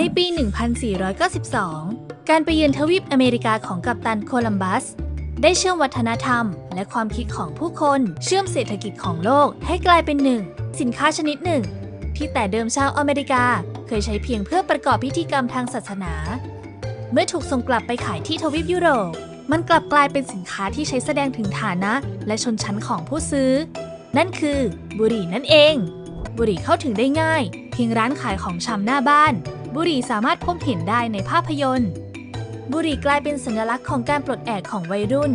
ในปี 1492 การไปเยือนทวีปอเมริกาของกัปตันโคลัมบัส ได้เชื่อมวัฒนธรรม และความคิดของผู้คนเชื่อมเศรษฐกิจของโลกให้กลายเป็นหนึ่ง สินค้าชนิดหนึ่ง ที่แต่เดิมชาวอเมริกาเคยใช้เพียงเพื่อประกอบพิธีกรรมทางศาสนา เมื่อถูกส่งกลับไปขายที่ทวีปยุโรป มันกลับกลายเป็นสินค้าที่ใช้แสดงถึงฐานะ และชนชั้นของผู้ซื้อ นั่นคือบุหรี่นั่นเอง บุหรี่เข้าถึงได้ง่าย เพียงร้านขายของชำหน้าบ้าน บุหรี่สามารถพบเห็นได้ในภาพยนตร์ บุหรี่กลายเป็นสัญลักษณ์ของการปลดแอกของวัยรุ่น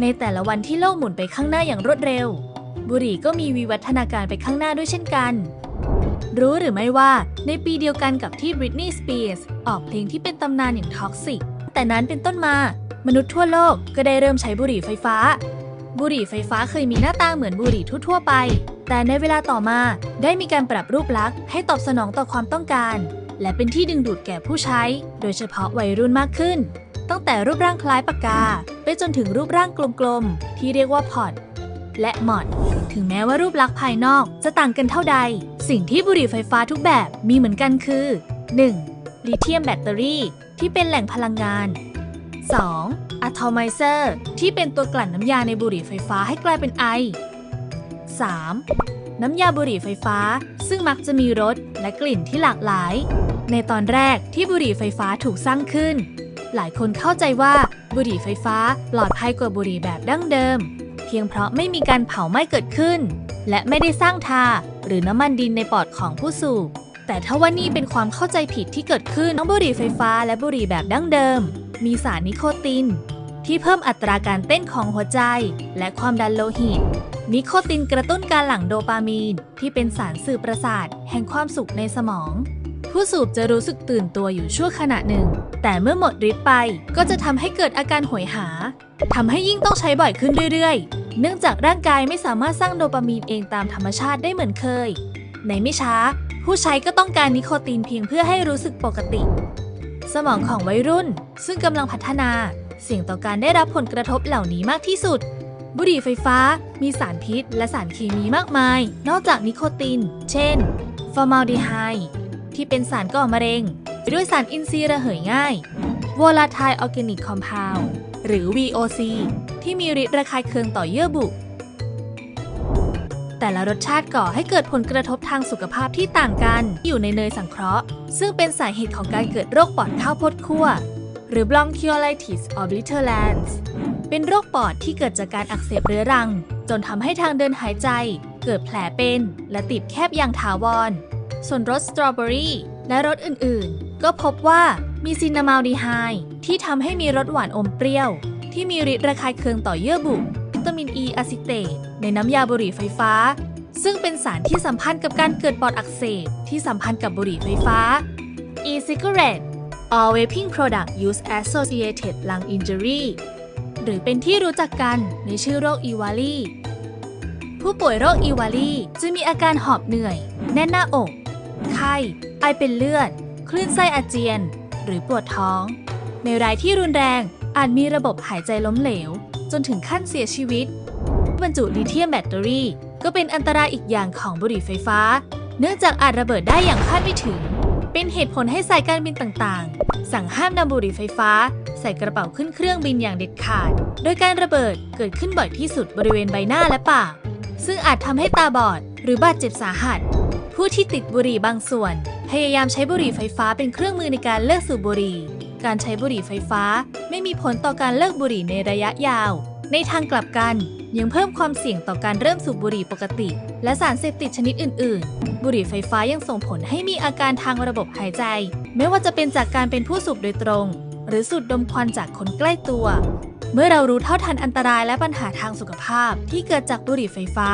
ในแต่ละวันที่โลกหมุนไปข้างหน้าอย่างรวดเร็ว บุหรี่ก็มีวิวัฒนาการไปข้างหน้าด้วยเช่นกัน รู้หรือไม่ว่าในปีเดียวกันกับที่บริตนีย์สเปียร์สออกเพลงที่เป็นตำนานอย่างท็อกซิกแต่นั้นเป็นต้นมามนุษย์ทั่วโลกก็ได้เริ่มใช้บุหรี่ไฟฟ้า บุหรี่ไฟฟ้าเคยมีหน้าตาเหมือนบุหรี่ทั่วๆไป แต่ในเวลาต่อมาได้มีการปรับรูปลักษณ์ให้ตอบสนองต่อความต้องการ และเป็นที่ดึงดูดแก่ผู้ใช้ โดยเฉพาะวัยรุ่นมากขึ้น ตั้งแต่รูปร่างคล้ายปากกา ไปจนถึงรูปร่างกลมๆ ที่เรียกว่าพอดและมอดถึงแม้ว่ารูปลักษณ์ภายนอกจะต่างกันเท่าใด สิ่งที่บุหรี่ไฟฟ้าทุกแบบมีเหมือนกันคือ 1. ลิเธียมแบตเตอรี่ ที่เป็นแหล่งพลังงาน 2. อะโทไมเซอร์ ที่เป็นตัวกลั่นน้ำยาในบุหรี่ไฟฟ้าให้กลายเป็นไอ 3. น้ำยาบุหรี่ไฟฟ้า ซึ่งมักจะมีรสและกลิ่นที่หลากหลาย ในตอนแรกที่บุหรี่ไฟฟ้าถูกสร้างขึ้น หลายคนเข้าใจว่าบุหรี่ไฟฟ้าปลอดภัยกว่าบุหรี่แบบดั้งเดิม เพียงเพราะไม่มีการเผาไหม้เกิดขึ้น และไม่ได้สร้างทาหรือน้ำมันดินในปอดของผู้สูบแต่ถ้าว่านี่เป็นความเข้าใจผิดที่เกิดขึ้นทั้งบุหรี่ไฟฟ้าและบุหรี่แบบดั้งเดิม มีสารนิโคติน ที่เพิ่มอัตราการเต้นของหัวใจ และความดันโลหิต นิโคตินกระตุ้นการหลั่งโดปามีน ที่เป็นสารสื่อประสาท แห่งความสุขในสมอง ผู้สูบจะรู้สึกตื่นตัวอยู่ชั่วขณะหนึ่ง แต่เมื่อหมดฤทธิ์ไปก็จะทำให้เกิดอาการหวยหาทำให้ยิ่งต้องใช้บ่อยขึ้นเรื่อยๆ เนื่องจากร่างกายไม่สามารถสร้างโดปามีนเองตามธรรมชาติได้เหมือนเคย ในไม่ช้า ผู้ใช้ก็ต้องการนิโคตินเพียงเพื่อให้รู้สึกปกติ สมองของวัยรุ่น ซึ่งกำลังพัฒนา เสี่ยงต่อการได้รับผลกระทบเหล่านี้มากที่สุด บุหรี่ไฟฟ้า มีสารพิษ และสารเคมีมากมาย นอกจากนิโคติน เช่น ฟอร์มาลดีไฮด์ที่เป็นสารก่อมะเร็งด้วยสารอินทรีย์ระเหยง่าย volatile organic compound หรือ VOC ที่มีฤทธิ์ระคายเคืองต่อเยื่อบุ แต่ละรสชาติก่อให้เกิดผลกระทบทางสุขภาพที่ต่างกัน อยู่ในเนยสังเคราะห์ ซึ่งเป็นสาเหตุของการเกิดโรคปอดข้าวโพดคั่ว หรือ bronchiolitis obliterans เป็นโรคปอดที่เกิดจากการอักเสบเรื้อรัง จนทำให้ทางเดินหายใจ เกิดแผลเป็น และติดแคบอย่างถาวร ส่วนรสสตรอเบอรี่และรสอื่นๆ ก็พบว่ามีซินนามาลดีไฮด์ที่ทำให้มีรสหวานอมเปรี้ยว ที่มีฤทธิ์ระคายเคืองต่อเยื่อบุ วิตามินอีอะซิเตต ในน้ำยาบุหรี่ไฟฟ้า ซึ่งเป็นสารที่สัมพันธ์กับการเกิดปอดอักเสบที่สัมพันธ์กับบุหรี่ไฟฟ้า e-cigarette or vaping product use associated lung injury หรือเป็นที่รู้จักกันในชื่อโรคอีวาลีผู้ป่วยโรคอีวาลีจะมีอาการหอบเหนื่อย แน่นหน้าอก ไข้ ไอเป็นเลือด คลื่นไส้อาเจียน หรือปวดท้อง ในรายที่รุนแรงอาจมีระบบหายใจล้มเหลว จนถึงขั้นเสียชีวิต บรรจุลิเธียมแบตเตอรี่ ก็เป็นอันตรายอีกอย่างของบุหรี่ไฟฟ้า เนื่องจากอาจระเบิดได้อย่างคาดไม่ถึง เป็นเหตุผลให้สายการบินต่างๆ สั่งห้ามนำบุหรี่ไฟฟ้า ใส่กระเป๋าขึ้นเครื่องบินอย่างเด็ดขาด โดยการระเบิดเกิดขึ้นบ่อยที่สุดบริเวณใบหน้าและปาก ซึ่งอาจทำให้ตาบอด หรือบาดเจ็บสาหัส ผู้ที่ติดบุหรี่บางส่วน พยายามใช้บุหรี่ไฟฟ้าเป็นเครื่องมือในการเลิกสูบบุหรี่ การใช้บุหรี่ไฟฟ้า ไม่มีผลต่อการเลิกบุหรี่ในระยะยาว ในทางกลับกันยังเพิ่มความเสี่ยงต่อการเริ่มสูบบุหรี่ปกติ และสารเสพติดชนิดอื่น ๆ บุหรี่ไฟฟ้ายังส่งผลให้มีอาการทางระบบหายใจ ไม่ว่าจะเป็นจากการเป็นผู้สูบโดยตรง หรือสูดดมควันจากคนใกล้ตัว เมื่อเรารู้เท่าทันอันตรายและปัญหาทางสุขภาพที่เกิดจากบุหรี่ไฟฟ้า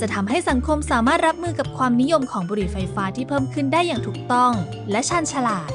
จะทำให้สังคมสามารถรับมือกับความนิยมของบุหรี่ไฟฟ้าที่เพิ่มขึ้นได้อย่างถูกต้อง และชันฉลาด